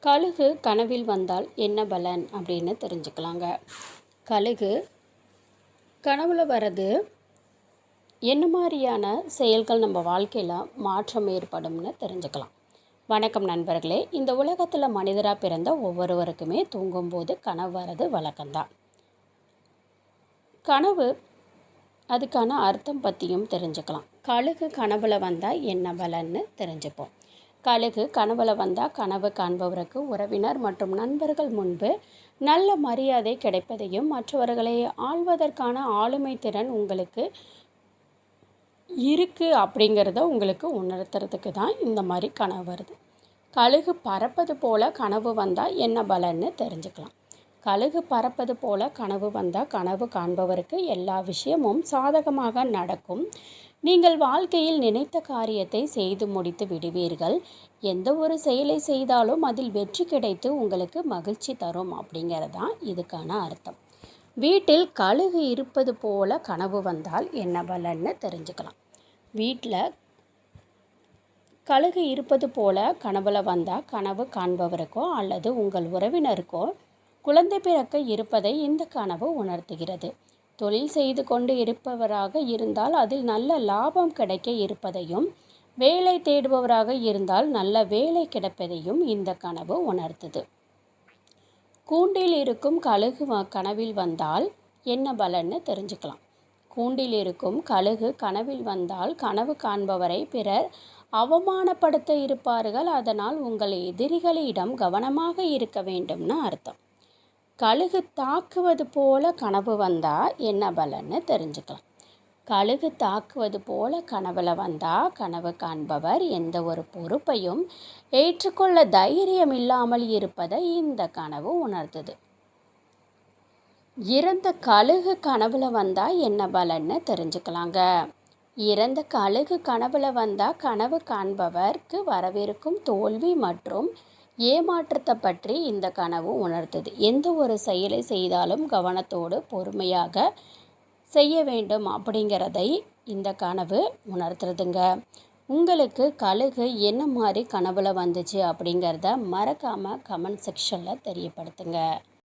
கழுகு கனவில் வந்தால் என்ன பலன் அப்படின்னு தெரிஞ்சுக்கலாங்க. கழுகு கனவுல வர்றது என்ன மாதிரியான செயல்கள் நம்ம வாழ்க்கையில் மாற்றம் ஏற்படும்னு தெரிஞ்சுக்கலாம். வணக்கம் நண்பர்களே. இந்த உலகத்தில் மனிதராக பிறந்த ஒவ்வொருவருக்குமே தூங்கும்போது கனவு வர்றது வழக்கம்தான். கனவு அதுக்கான அர்த்தம் பற்றியும் தெரிஞ்சுக்கலாம். கழுகு கனவுல வந்தால் என்ன பலன்னு தெரிஞ்சுப்போம். கழுகு கனவுல வந்தால் கனவு காண்பவருக்கு உறவினர் மற்றும் நண்பர்கள் முன்பு நல்ல மரியாதை கிடைப்பதையும் மற்றவர்களை ஆள்வதற்கான ஆளுமை திறன் உங்களுக்கு இருக்குது அப்படிங்கிறத உங்களுக்கு உணர்த்துறதுக்கு தான் இந்த மாதிரி கனவு வருது. கழுகு பறப்பது போல் கனவு வந்தால் என்ன பலன்னு தெரிஞ்சுக்கலாம். கழுகு பறப்பது போல கனவு வந்தால் கனவு காண்பவருக்கு எல்லா விஷயமும் சாதகமாக நடக்கும். நீங்கள் வாழ்க்கையில் நினைத்த காரியத்தை செய்து முடித்து விடுவீர்கள். எந்த ஒரு செயலை செய்தாலும் அதில் வெற்றி கிடைத்து உங்களுக்கு மகிழ்ச்சி தரும் அப்படிங்கிறது தான் இதுக்கான அர்த்தம். வீட்டில் கழுகு இருப்பது போல கனவு வந்தால் என்ன பலன்னு தெரிஞ்சுக்கலாம். வீட்டில் கழுகு இருப்பது போல கனவுல வந்தால் கனவு காண்பவருக்கோ அல்லது உங்கள் உறவினருக்கோ குழந்தை பிறக்க இருப்பதை இந்த கனவு உணர்த்துகிறது. தொழில் செய்து கொண்டு இருப்பவராக இருந்தால் அதில் நல்ல லாபம் கிடைக்க இருப்பதையும் வேலை தேடுபவராக இருந்தால் நல்ல வேலை கிடைப்பதையும் இந்த கனவு உணர்த்துது. கூண்டில் இருக்கும் கழுகு கனவில் வந்தால் என்ன பலன்னு தெரிஞ்சுக்கலாம். கூண்டில் இருக்கும் கழுகு கனவில் வந்தால் கனவு காண்பவரை பிறர் அவமானப்படுத்த இருப்பார்கள். அதனால் உங்கள் எதிரிகளிடம் கவனமாக இருக்க வேண்டும்னு அர்த்தம். கழுகு தாக்குவது போல கனவு வந்தால் என்ன பலன்னு தெரிஞ்சுக்கலாம். கழுகு தாக்குவது போல கனவுல வந்தால் கனவு காண்பவர் எந்த ஒரு பொறுப்பையும் ஏற்றுக்கொள்ள தைரியம் இல்லாமல் இருப்பதை இந்த கனவு உணர்ந்தது இறந்த கழுகு கனவுல வந்தால் என்ன பலன்னு தெரிஞ்சுக்கலாங்க. இறந்த கழுகு கனவுல வந்தால் கனவு காண்பவர்க்கு வரவிருக்கும் தோல்வி மற்றும் ஏமாற்றத்தை பற்றி இந்த கனவு உணர்த்துது எந்த ஒரு செயலை செய்தாலும் கவனத்தோடு பொறுமையாக செய்ய வேண்டும் அப்படிங்கிறதை இந்த கனவு உணர்த்துறதுங்க. உங்களுக்கு கழுகு என்ன மாதிரி கனவுல வந்துச்சு அப்படிங்கிறத மறக்காமல் கமெண்ட் செக்ஷனில் தெரியப்படுத்துங்க.